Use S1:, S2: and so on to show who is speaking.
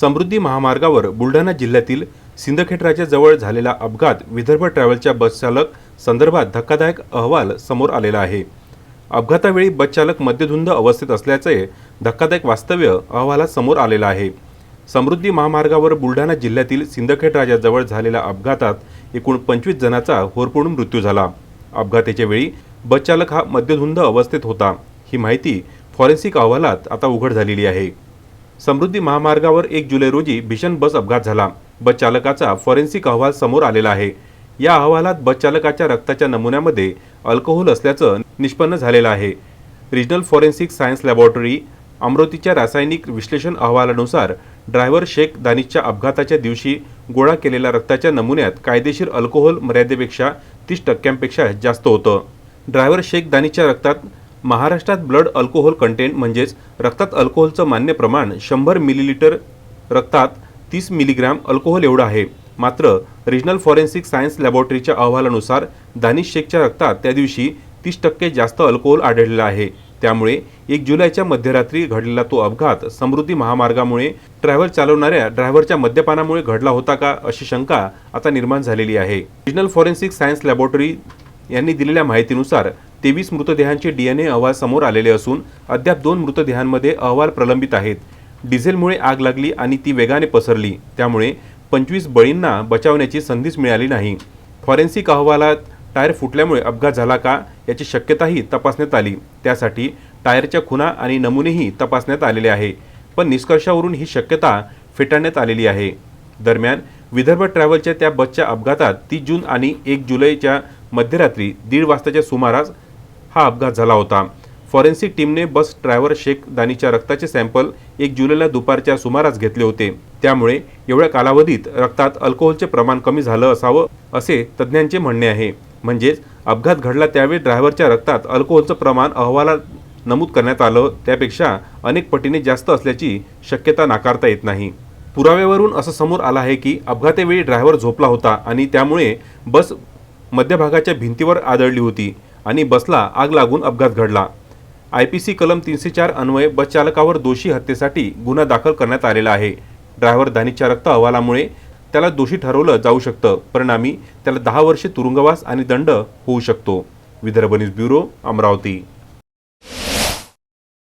S1: समृद्धी महामार्गावर बुलढाणा जिल्ह्यातील सिंदखेडराजाजवळ झालेला अपघात विदर्भ ट्रॅव्हलच्या बसचालक संदर्भात धक्कादायक अहवाल समोर आलेला आहे. अपघातावेळी बसचालक मद्यधुंद अवस्थेत असल्याचे धक्कादायक वास्तव्य अहवालात समोर आलेलं आहे. समृद्धी महामार्गावर बुलढाणा जिल्ह्यातील सिंदखेडराजाजवळ झालेल्या अपघातात एकूण पंचवीस जणांचा होरपळून मृत्यू झाला. अपघाताच्या वेळी बसचालक हा मद्यधुंद अवस्थेत होता. ही माहिती फॉरेन्सिक अहवालात आता उघड झालेली आहे. समृद्धी महामार्गावर एक जुलै रोजी भीषण बस अपघात झाला. बस चालकाचा फॉरेन्सिक अहवाल समोर आलेला आहे. या अहवालात बस चालकाच्या रक्ताच्या नमुन्यामध्ये अल्कोहोल असल्याचं निष्पन्न झालेलं आहे. रिजनल फॉरेन्सिक सायन्स लॅबोरेटरी अमरावतीच्या रासायनिक विश्लेषण अहवालानुसार ड्रायव्हर शेख दानिशच्या अपघाताच्या दिवशी गोळा केलेल्या रक्ताच्या नमुन्यात कायदेशीर अल्कोहोल मर्यादेपेक्षा तीस टक्क्यांपेक्षा जास्त होतं. ड्रायव्हर शेख दानिशच्या रक्तात महाराष्ट्रात ब्लड अल्कोहोल कंटेंट म्हणजेच रक्तात अल्कोहोलचं मान्य प्रमाण शंभर मिलीलिटर रक्तात तीस मिलीग्रॅम अल्कोहोल एवढं आहे. मात्र रिजनल फॉरेन्सिक सायन्स लॅबोरेटरीच्या अहवालानुसार दानिश शेखच्या रक्तात त्या दिवशी तीस टक्के जास्त अल्कोहोल आढळलेला आहे. त्यामुळे एक जुलैच्या मध्यरात्री घडलेला तो अपघात समृद्धी महामार्गामुळे ट्रॅव्हल चालवणाऱ्या ड्रायव्हरच्या मद्यपानामुळे घडला होता का अशी शंका आता निर्माण झालेली आहे. रिजनल फॉरेन्सिक सायन्स लॅबोरेटरी यांनी दिलेल्या माहितीनुसार तेवीस मृतदेहांचे डीएनए अहवाल समोर आलेले असून अद्याप दोन मृतदेहांमध्ये अहवाल प्रलंबित आहेत. डिझेलमुळे आग लागली आणि ती वेगाने पसरली. त्यामुळे पंचवीस बळींना बचावण्याची संधीच मिळाली नाही. फॉरेन्सिक अहवालात टायर फुटल्यामुळे अपघात झाला का याची शक्यताही तपासण्यात आली. त्यासाठी टायरच्या खुणा आणि नमुनेही तपासण्यात आलेले आहे. पण निष्कर्षावरून ही शक्यता फेटाळण्यात आलेली आहे. दरम्यान विदर्भ ट्रॅव्हलच्या त्या बसच्या अपघातात तीस जून आणि एक जुलैच्या मध्यरात्री दीड वाजताच्या सुमारास हा अपघात झाला होता. फॉरेन्सिक टीमने बस ड्रायव्हर शेख दानीच्या रक्ताचे सॅम्पल एक जुलैला दुपारच्या सुमारास घेतले होते. त्यामुळे एवढ्या कालावधीत रक्तात अल्कोहोलचे प्रमाण कमी झालं असावं असे तज्ज्ञांचे म्हणणे आहे. म्हणजेच अपघात घडला त्यावेळी ड्रायव्हरच्या रक्तात अल्कोहोलचं प्रमाण अहवालात नमूद करण्यात आलं. त्यापेक्षा अनेक पटीने जास्त असल्याची शक्यता नाकारता येत नाही. पुराव्यावरून असं समोर आलं आहे की अपघातावेळी ड्रायव्हर झोपला होता आणि त्यामुळे बस मध्यभागाच्या भिंतीवर आदळली होती. आणि बसला आग लागून अपघात घडला. आय पी सी कलम तीनशे चार अन्वये बसचालकावर दोषी हत्येसाठी गुन्हा दाखल करण्यात आलेला आहे. ड्रायव्हर दानिशच्या रक्त अहवालामुळे त्याला दोषी ठरवलं जाऊ शकतं. परिणामी त्याला दहा वर्षे तुरुंगवास आणि दंड होऊ शकतो. Vidarbha news bureau Amravati.